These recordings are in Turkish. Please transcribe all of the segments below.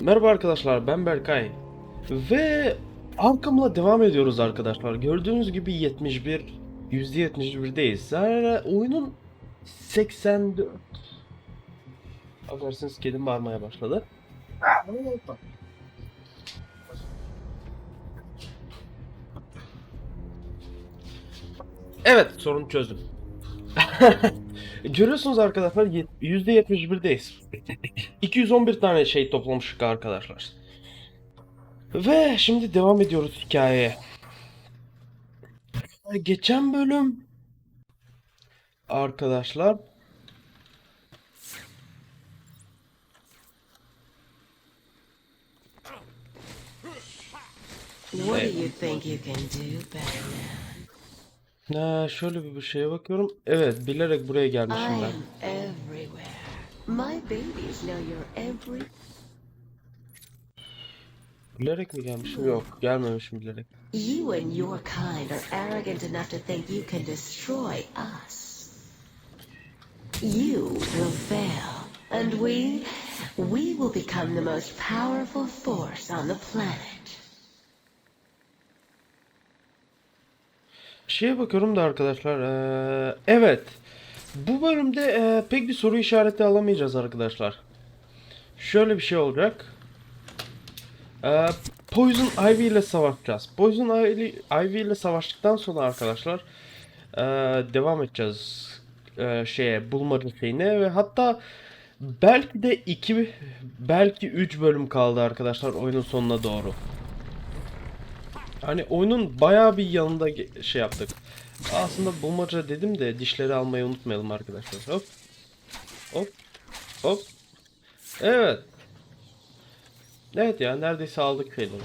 Merhaba arkadaşlar ben Berkay ve Arkham'la devam ediyoruz arkadaşlar. Gördüğünüz gibi 71 %71'deyiz. Yani oyunun 84 Affedersiniz kedim bağırmaya başladı. Evet sorunu çözdüm. Görüyorsunuz arkadaşlar yet- %71'deyiz. 211 tane şey toplamıştık arkadaşlar. Ve şimdi devam ediyoruz hikayeye. Geçen bölüm arkadaşlar What do you think you can do, Batman? Ha, şöyle bir bir şeye bakıyorum. Evet bilerek buraya I gelmişim ben. am everywhere. My babies know you're every. Bilerek mi gelmişim? Yok gelmemişim bilerek. You and your kind are arrogant enough to think you can destroy us. You will fail, and we, we will become the most powerful force on the planet. Şeye bakıyorum da arkadaşlar. eee, evet. Bu bölümde eee, pek bir soru işareti alamayacağız arkadaşlar. Şöyle bir şey olacak. Eee, Poison Ivy ile savaşacağız. Poison Ivy, ile savaştıktan sonra arkadaşlar eee, devam edeceğiz eee, şeye bulmaca şeyine ve hatta belki de iki belki 3 bölüm kaldı arkadaşlar oyunun sonuna doğru. Hani oyunun bayağı bir yanında şey yaptık. Aslında bulmaca dedim de dişleri almayı unutmayalım arkadaşlar. Hop. Hop. Hop. Evet. Evet ya neredeyse aldık şeyleri.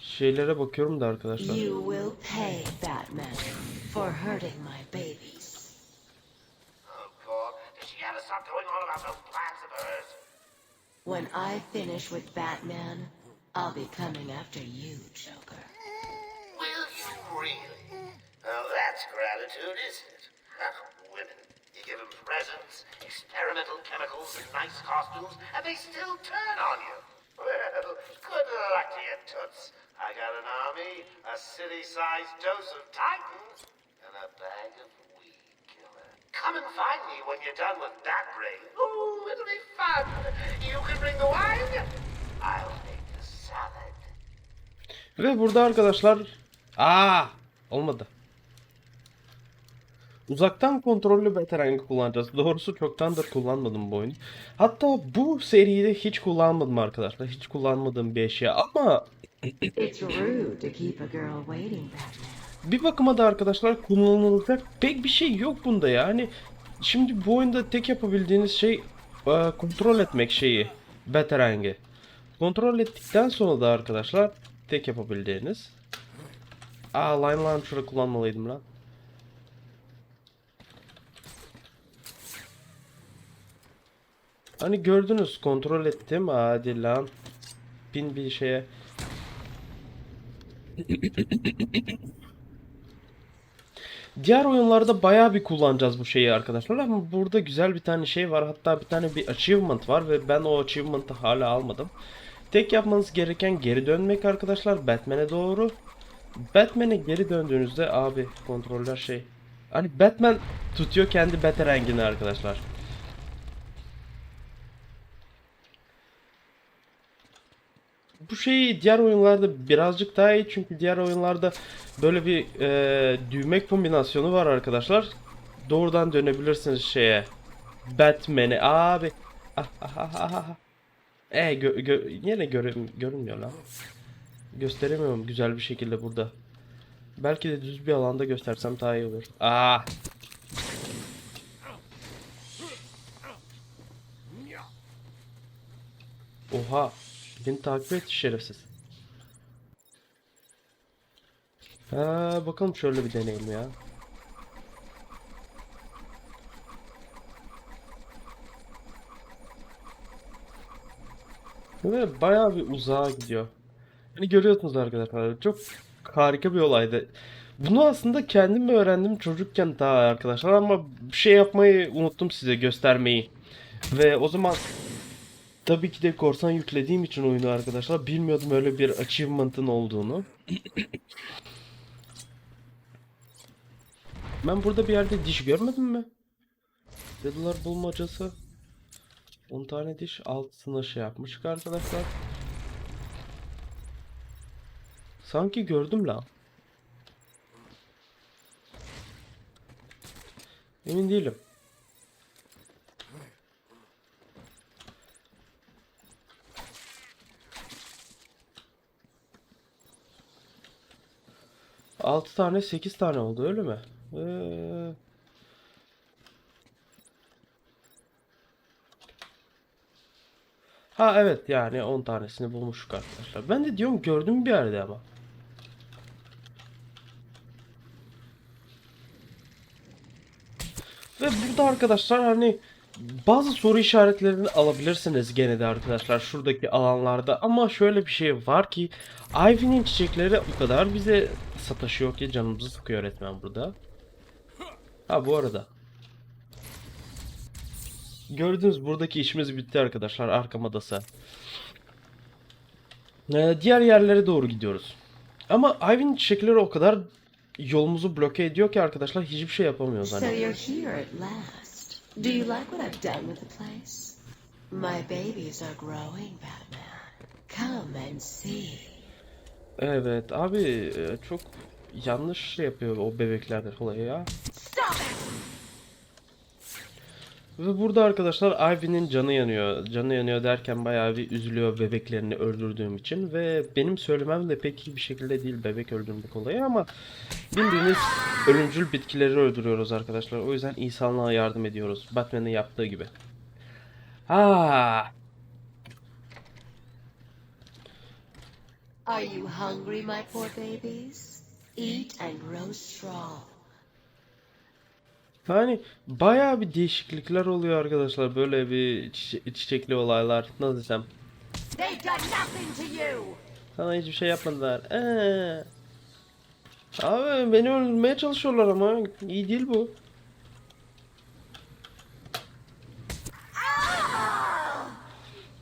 Şeylere bakıyorum da arkadaşlar. When I finish with Batman, I'll be coming after you, Joker. Will you really? Well, that's gratitude, isn't it? Women. You give them presents, experimental chemicals, and nice costumes, and they still turn on you. Well, good luck to you, Toots. I got an army, a city-sized dose of Titans, and a bag of. Come and find me when you're done with that brain. Ooh, it'll be fun. You can bring the wine. I'll make the salad. Ve burada arkadaşlar Aa olmadı. Uzaktan kontrollü veteran kullanacağız. Doğrusu çoktandır kullanmadım bu oyunu. Hatta bu seride hiç kullanmadım arkadaşlar. Hiç kullanmadığım bir eşya ama It's rude to keep a girl waiting, Batman. Bir bakıma da arkadaşlar kullanılacak pek bir şey yok bunda yani. Şimdi bu oyunda tek yapabildiğiniz şey e, kontrol etmek şeyi. Batarang'i. Kontrol ettikten sonra da arkadaşlar tek yapabildiğiniz. Aa line launcher'ı kullanmalıydım lan. Hani gördünüz kontrol ettim hadi lan. Bin bir şeye. Diğer oyunlarda bayağı bir kullanacağız bu şeyi arkadaşlar ama burada güzel bir tane şey var. Hatta bir tane bir achievement var ve ben o achievement'ı hala almadım. Tek yapmanız gereken geri dönmek arkadaşlar Batman'e doğru. Batman'e geri döndüğünüzde abi kontroller şey. Hani Batman tutuyor kendi Batarang'ini arkadaşlar. Bu şey diğer oyunlarda birazcık daha iyi çünkü diğer oyunlarda böyle bir e, düğme kombinasyonu var arkadaşlar. Doğrudan dönebilirsiniz şeye. Batman'e abi. Ah, ah, ah, ah, ah. E gö, gö, yine göre, görünmüyor lan. Gösteremiyorum güzel bir şekilde burada. Belki de düz bir alanda göstersem daha iyi olur. Ah. Oha. Beni takip et şerefsiz. Ha, bakalım şöyle bir deneyelim ya. Ve bayağı bir uzağa gidiyor. Hani görüyorsunuz arkadaşlar çok harika bir olaydı. Bunu aslında kendim öğrendim çocukken daha arkadaşlar ama bir şey yapmayı unuttum size göstermeyi. Ve o zaman tabii ki de korsan yüklediğim için oyunu arkadaşlar bilmiyordum öyle bir achievement'ın olduğunu. Ben burada bir yerde diş görmedim mi? Cadılar bulmacası. 10 tane diş altısına şey yapmıştık arkadaşlar. Sanki gördüm la. Emin değilim. Altı tane sekiz tane oldu öyle mi? Ee... Ha evet yani 10 tanesini bulmuştuk arkadaşlar. Ben de diyorum gördüm bir yerde ama. Ve burada arkadaşlar hani bazı soru işaretlerini alabilirsiniz gene de arkadaşlar şuradaki alanlarda ama şöyle bir şey var ki Ivy'nin çiçekleri o kadar bize sataşıyor ki canımızı sıkıyor öğretmen burada. Ha bu arada. Gördünüz buradaki işimiz bitti arkadaşlar arkam adası. Ee, diğer yerlere doğru gidiyoruz. Ama Ivy'nin çiçekleri o kadar yolumuzu bloke ediyor ki arkadaşlar hiçbir şey yapamıyoruz So hani. Batman. Come and see. Evet abi e, çok yanlış şey yapıyor o bebekler olayı ya. Ve burada arkadaşlar Ivy'nin canı yanıyor. Canı yanıyor derken bayağı bir üzülüyor bebeklerini öldürdüğüm için. Ve benim söylemem de pek iyi bir şekilde değil bebek öldürmek olayı ama bildiğiniz ölümcül bitkileri öldürüyoruz arkadaşlar. O yüzden insanlığa yardım ediyoruz. Batman'ın yaptığı gibi. Ha, Are you hungry, my poor babies? Eat and grow strong. yani bayağı bir değişiklikler oluyor arkadaşlar. Böyle bir çiçe- çiçekli olaylar. Nasıl desem. They've done nothing to you! Sana hiçbir şey yapmadılar. Ee. Abi beni öldürmeye çalışıyorlar ama iyi değil bu.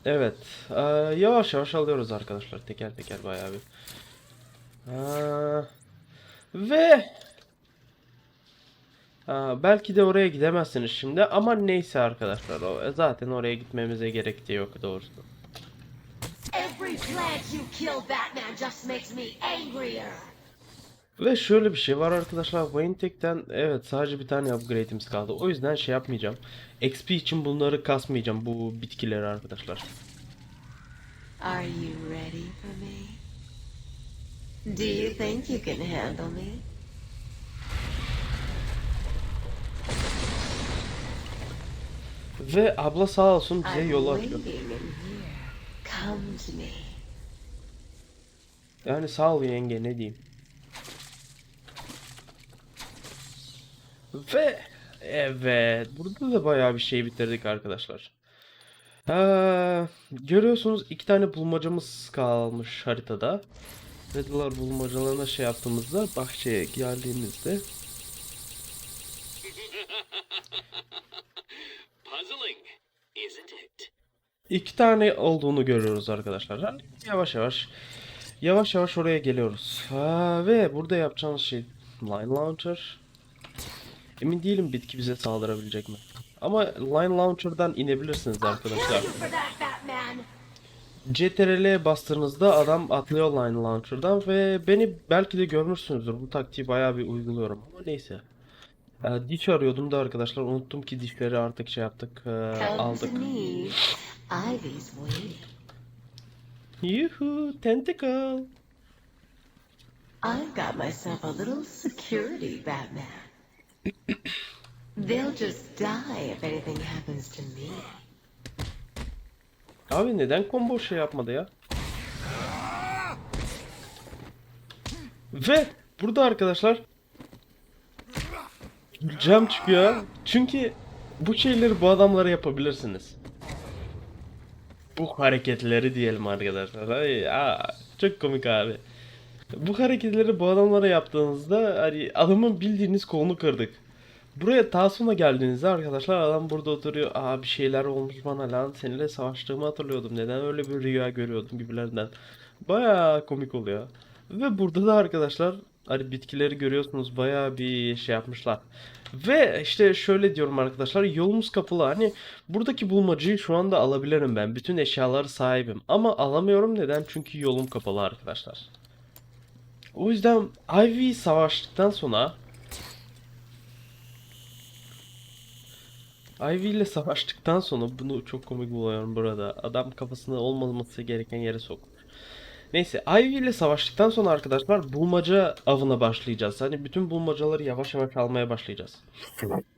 Evet. eee, yavaş yavaş alıyoruz arkadaşlar. Teker teker bayağı bir. Aa, ve Aa, belki de oraya gidemezsiniz şimdi ama neyse arkadaşlar. O, zaten oraya gitmemize gerek de yok doğrusu. Every plant you kill, Batman, just makes me angrier. Ve şöyle bir şey var arkadaşlar. Wayne Tech'ten evet sadece bir tane upgrade'imiz kaldı. O yüzden şey yapmayacağım. XP için bunları kasmayacağım bu bitkileri arkadaşlar. Are you ready for me? Do you think you can handle me? Ve abla sağ olsun bize yol açıyor. Yani sağ ol yenge ne diyeyim. Ve evet burada da bayağı bir şey bitirdik arkadaşlar. Ee, görüyorsunuz iki tane bulmacamız kalmış haritada. Riddler bulmacalarına şey yaptığımızda bahçeye geldiğimizde Puzzling, isn't it? iki tane olduğunu görüyoruz arkadaşlar. Yani yavaş yavaş yavaş yavaş oraya geliyoruz. Ha, ve burada yapacağımız şey line launcher. Emin değilim bitki bize saldırabilecek mi? Ama line launcher'dan inebilirsiniz arkadaşlar. CTRL'ye bastığınızda adam atlıyor line launcher'dan ve beni belki de görmüşsünüzdür. Bu taktiği bayağı bir uyguluyorum ama neyse. Ee, diş arıyordum da arkadaşlar unuttum ki dişleri artık şey yaptık Come aldık. Yuhu tentacle. I've got myself a little security, Batman. They'll just die if anything happens to me. Abi neden combo şey yapmadı ya? Ve burada arkadaşlar cam çıkıyor. Çünkü bu şeyleri bu adamlara yapabilirsiniz. Bu hareketleri diyelim arkadaşlar. Ay, aa, çok komik abi. Bu hareketleri bu adamlara yaptığınızda hani adamın bildiğiniz kolunu kırdık. Buraya daha geldiğinizde arkadaşlar adam burada oturuyor. Aa bir şeyler olmuş bana lan seninle savaştığımı hatırlıyordum. Neden öyle bir rüya görüyordum gibilerinden. Baya komik oluyor. Ve burada da arkadaşlar hani bitkileri görüyorsunuz baya bir şey yapmışlar. Ve işte şöyle diyorum arkadaşlar yolumuz kapalı hani buradaki bulmacayı şu anda alabilirim ben. Bütün eşyaları sahibim ama alamıyorum neden? Çünkü yolum kapalı arkadaşlar. O yüzden Ivy savaştıktan sonra Ivy ile savaştıktan sonra bunu çok komik buluyorum burada. Adam kafasını olmaması gereken yere sokmuş. Neyse Ivy ile savaştıktan sonra arkadaşlar bulmaca avına başlayacağız. Hani bütün bulmacaları yavaş yavaş almaya başlayacağız.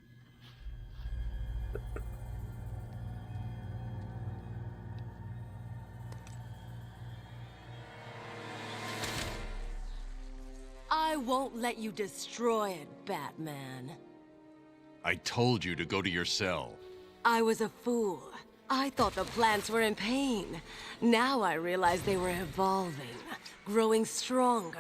won't let you destroy it, Batman. I told you to go to your cell. I was a fool. I thought the plants were in pain. Now I realize they were evolving, growing stronger.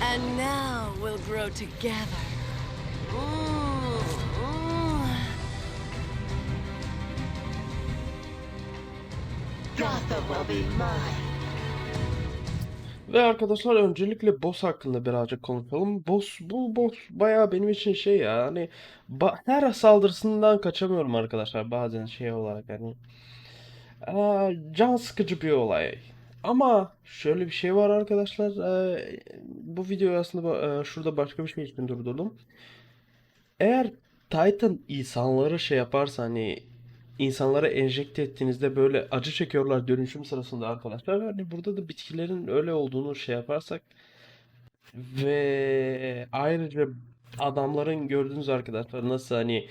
And now we'll grow together. Mm. Ve arkadaşlar öncelikle boss hakkında birazcık konuşalım. Boss bu boss bayağı benim için şey ya hani her saldırısından kaçamıyorum arkadaşlar bazen şey olarak hani Aa, can sıkıcı bir olay. Ama şöyle bir şey var arkadaşlar. eee, bu videoyu aslında eee, şurada başka bir şey için durdurdum. Eğer Titan insanları şey yaparsa hani insanlara enjekte ettiğinizde böyle acı çekiyorlar dönüşüm sırasında arkadaşlar. Hani burada da bitkilerin öyle olduğunu şey yaparsak ve ayrıca adamların gördüğünüz arkadaşlar nasıl hani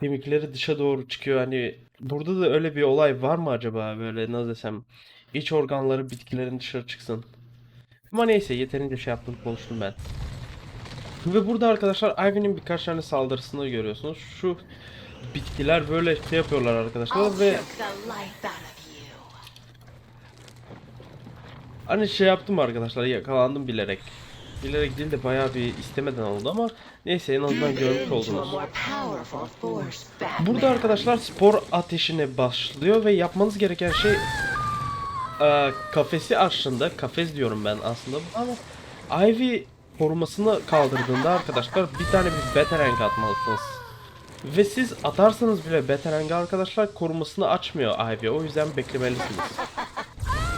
kemikleri dışa doğru çıkıyor. Hani burada da öyle bir olay var mı acaba böyle nasıl desem iç organları bitkilerin dışarı çıksın. Ama neyse yeterince şey yaptım konuştum ben. Ve burada arkadaşlar Ivy'nin birkaç tane saldırısını görüyorsunuz. Şu bitkiler böyle şey yapıyorlar arkadaşlar ve hani şey yaptım arkadaşlar yakalandım bilerek. Bilerek değil de bayağı bir istemeden oldu ama neyse en azından görmüş oldunuz. Burada arkadaşlar spor ateşine başlıyor ve yapmanız gereken şey eee, kafesi açtığında kafes diyorum ben aslında ama Ivy korumasını kaldırdığında arkadaşlar bir tane bir Batarang atmalısınız. Ve siz atarsanız bile Batarang arkadaşlar korumasını açmıyor Ivy o yüzden beklemelisiniz.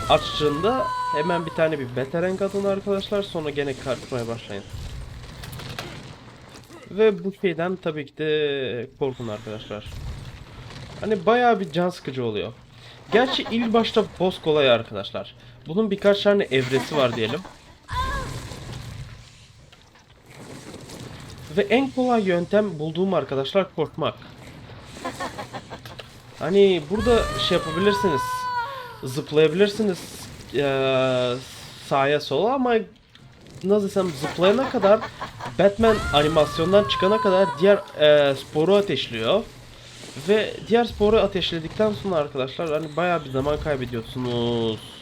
Açtığında hemen bir tane bir Batarang atın arkadaşlar sonra gene kaçmaya başlayın. Ve bu şeyden tabii ki de korkun arkadaşlar. Hani bayağı bir can sıkıcı oluyor. Gerçi ilk başta boss kolay arkadaşlar. Bunun birkaç tane evresi var diyelim. Ve en kolay yöntem bulduğum arkadaşlar korkmak. Hani burada şey yapabilirsiniz. Zıplayabilirsiniz eee sağa sola ama nasıl desem zıplayana kadar Batman animasyondan çıkana kadar diğer eee, sporu ateşliyor. Ve diğer sporu ateşledikten sonra arkadaşlar hani bayağı bir zaman kaybediyorsunuz.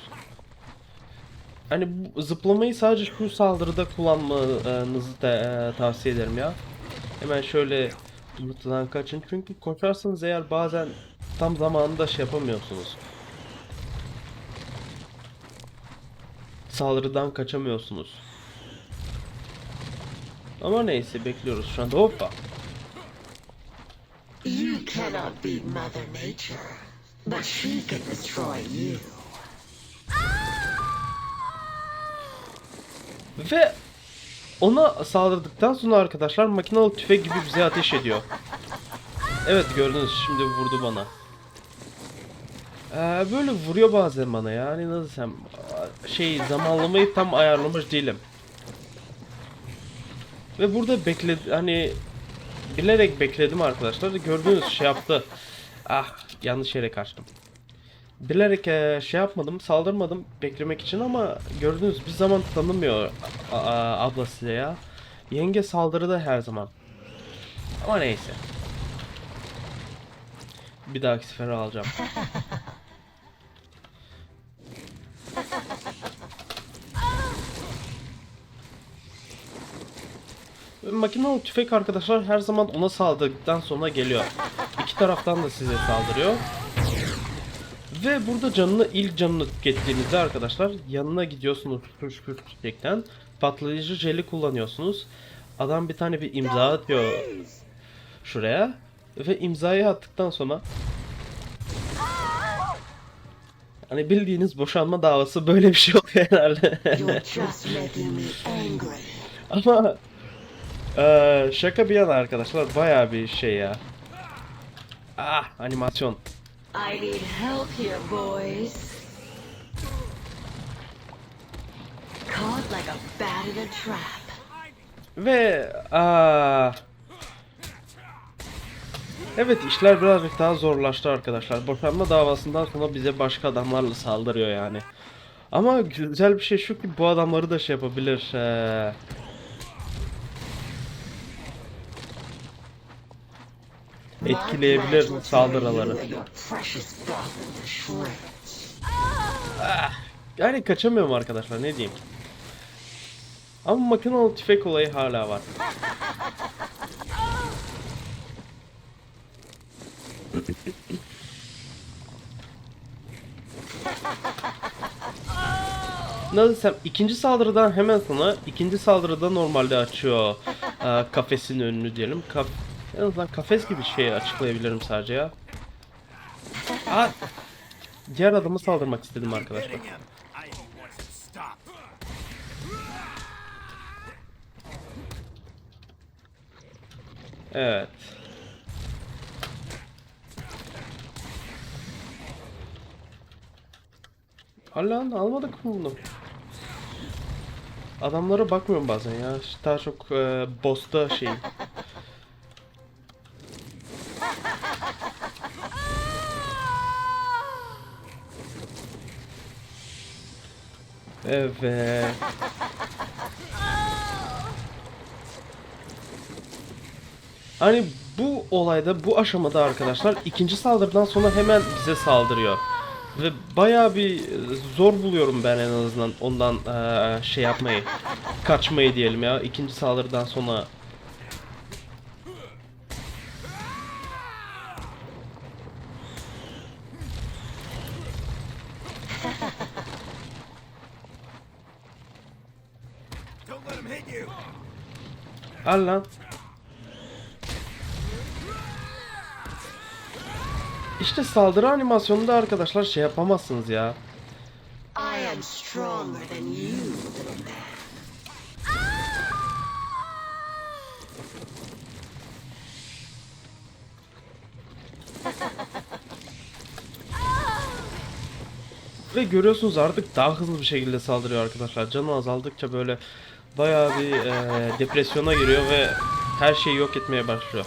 Hani zıplamayı sadece şu saldırıda kullanmanızı da eee, tavsiye ederim ya. Hemen şöyle yumurtadan kaçın çünkü koşarsanız eğer bazen tam zamanında şey yapamıyorsunuz. Saldırıdan kaçamıyorsunuz. Ama neyse bekliyoruz şu anda. Hoppa. You cannot beat Mother Nature, but she can destroy you. Ve ona saldırdıktan sonra arkadaşlar makinalı tüfek gibi bize ateş ediyor. Evet gördünüz şimdi vurdu bana. Ee, böyle vuruyor bazen bana yani nasıl desem şey zamanlamayı tam ayarlamış değilim. Ve burada bekledi hani bilerek bekledim arkadaşlar gördüğünüz şey yaptı. Ah yanlış yere kaçtım. Bilerek eee, şey yapmadım, saldırmadım beklemek için ama gördüğünüz bir zaman tanımıyor a- a- abla size ya. Yenge saldırıda her zaman. Ama neyse. Bir dahaki sefere alacağım. Makinalı tüfek arkadaşlar her zaman ona saldırdıktan sonra geliyor. İki taraftan da size saldırıyor. Ve burada canını ilk canını tükettiğinizde arkadaşlar yanına gidiyorsunuz püş çiçekten. Patlayıcı jeli kullanıyorsunuz. Adam bir tane bir imza atıyor şuraya. Ve imzayı attıktan sonra Hani bildiğiniz boşanma davası böyle bir şey oluyor herhalde. Ama eee, şaka bir yana arkadaşlar bayağı bir şey ya. Ah animasyon. I need help here, boys. Caught like a bat in a trap. Ve aa, Evet işler birazcık daha zorlaştı arkadaşlar. Boşanma davasından sonra bize başka adamlarla saldırıyor yani. Ama güzel bir şey şu ki bu adamları da şey yapabilir. eee, etkileyebilir saldırıları. shreds. Yani kaçamıyorum arkadaşlar ne diyeyim. Ama makinalı tüfek olayı hala var. Nasıl desem ikinci saldırıdan hemen sonra ikinci saldırıda normalde açıyor e, kafesin önünü diyelim. Kaf en azından kafes gibi şey açıklayabilirim sadece ya. Aa, diğer adama saldırmak istedim arkadaşlar. Evet. Allah'ın almadık mı bunu? Adamlara bakmıyorum bazen ya. Daha çok e, boss'ta şey. Evet. Hani bu olayda, bu aşamada arkadaşlar ikinci saldırıdan sonra hemen bize saldırıyor. Ve bayağı bir e, zor buluyorum ben en azından ondan eee, şey yapmayı, kaçmayı diyelim ya ikinci saldırıdan sonra. Al lan. İşte saldırı animasyonunda arkadaşlar şey yapamazsınız ya. I am stronger than you, little man. Ve görüyorsunuz artık daha hızlı bir şekilde saldırıyor arkadaşlar. Canı azaldıkça böyle bayağı bir eee, depresyona giriyor ve her şeyi yok etmeye başlıyor.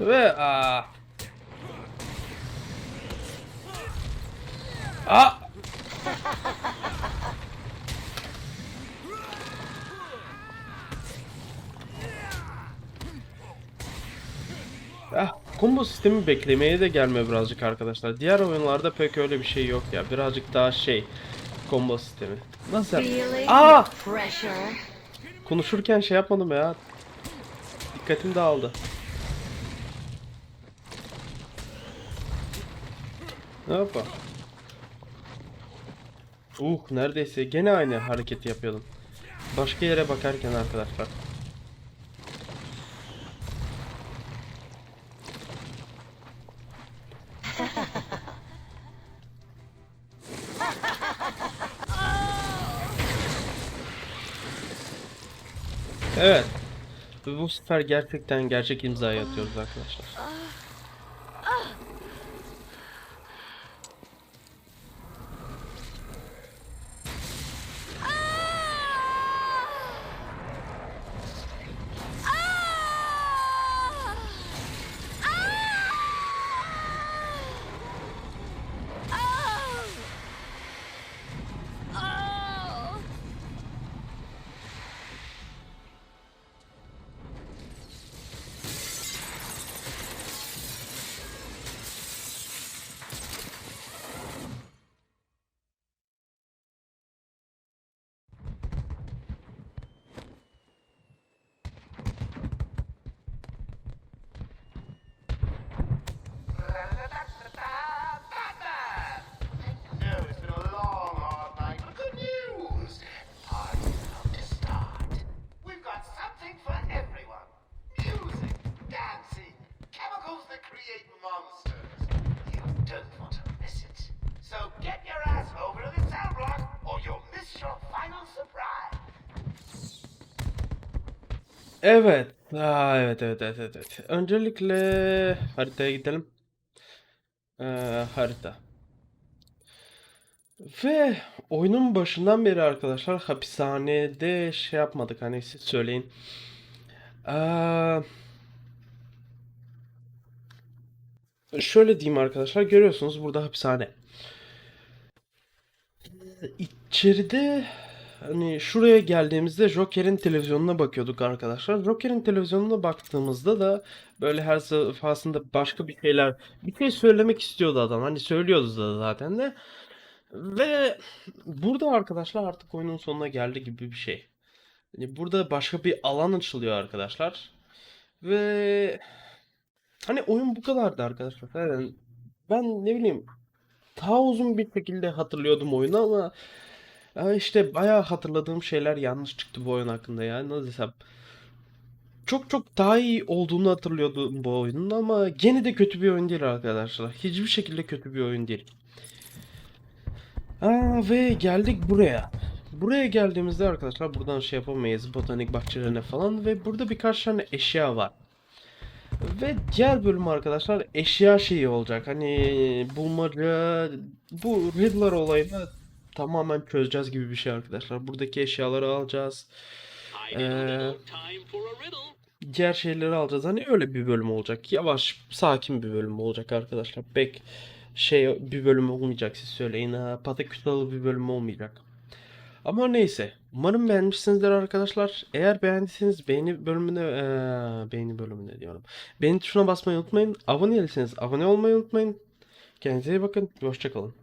Ve aa. Aa! Ah, combo sistemi beklemeye de gelmiyor birazcık arkadaşlar. Diğer oyunlarda pek öyle bir şey yok ya. Birazcık daha şey combo sistemi. Nasıl? Aa! Konuşurken şey yapmadım ya. Dikkatim dağıldı. Ne yapar? Uh neredeyse gene aynı hareketi yapıyordum. Başka yere bakarken arkadaşlar. Bu sefer gerçekten gerçek imzayı atıyoruz arkadaşlar. monsters. You don't want to miss it. So get your ass over to the cell block, or you'll miss your final surprise. Evet. Aa, evet, evet, evet, evet. Öncelikle haritaya gidelim. Ee, harita. Ve oyunun başından beri arkadaşlar hapishanede şey yapmadık hani siz söyleyin. Eee şöyle diyeyim arkadaşlar görüyorsunuz burada hapishane. İçeride hani şuraya geldiğimizde Joker'in televizyonuna bakıyorduk arkadaşlar. Joker'in televizyonuna baktığımızda da böyle her defasında başka bir şeyler bir şey söylemek istiyordu adam. Hani söylüyordu da zaten de. Ve burada arkadaşlar artık oyunun sonuna geldi gibi bir şey. Hani burada başka bir alan açılıyor arkadaşlar. Ve hani oyun bu kadardı arkadaşlar. Yani ben ne bileyim daha uzun bir şekilde hatırlıyordum oyunu ama ya işte bayağı hatırladığım şeyler yanlış çıktı bu oyun hakkında yani nasıl desem. Çok çok daha iyi olduğunu hatırlıyordum bu oyunun ama gene de kötü bir oyun değil arkadaşlar. Hiçbir şekilde kötü bir oyun değil. Aa, ve geldik buraya. Buraya geldiğimizde arkadaşlar buradan şey yapamayız botanik bahçelerine falan ve burada birkaç tane eşya var. Ve diğer bölüm arkadaşlar eşya şeyi olacak. Hani bulmaca bu Riddler olayını tamamen çözeceğiz gibi bir şey arkadaşlar. Buradaki eşyaları alacağız. Ee. Diğer şeyleri alacağız. Hani öyle bir bölüm olacak. Yavaş, sakin bir bölüm olacak arkadaşlar. Pek şey bir bölüm olmayacak siz söyleyin. Ha, patakütalı bir bölüm olmayacak. Ama neyse. Umarım beğenmişsinizdir arkadaşlar. Eğer beğendiyseniz beğeni bölümüne eee, beğeni bölümüne diyorum. Beğeni tuşuna basmayı unutmayın. Abone değilseniz abone olmayı unutmayın. Kendinize iyi bakın. Hoşçakalın.